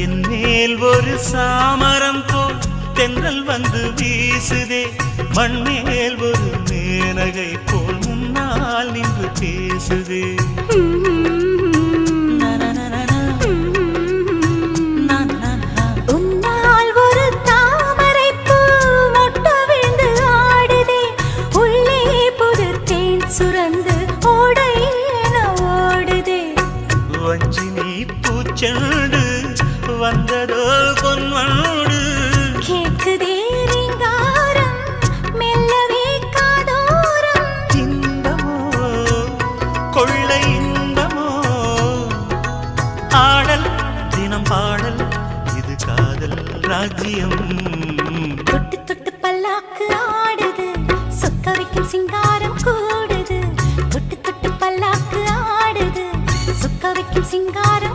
என் மேல் ஒரு சாமரம் போல் தென்றல் வந்து வீசுதே. மண்மேல் ஒரு மேனகை போல் முன்னால் நின்று பேசுதே. உன்னால் ஒரு தாமரைப் பூ மொட்டு தினம் பாடல் இது காதல் ராஜ்யம். தொட்டு தொட்டு பல்லாக்கு ஆடுது சொக்க வைக்கும் சிங்காரம் கூடுது. தொட்டு தொட்டு பல்லாக்கு ஆடுது சொக்க வைக்கும் சிங்காரம்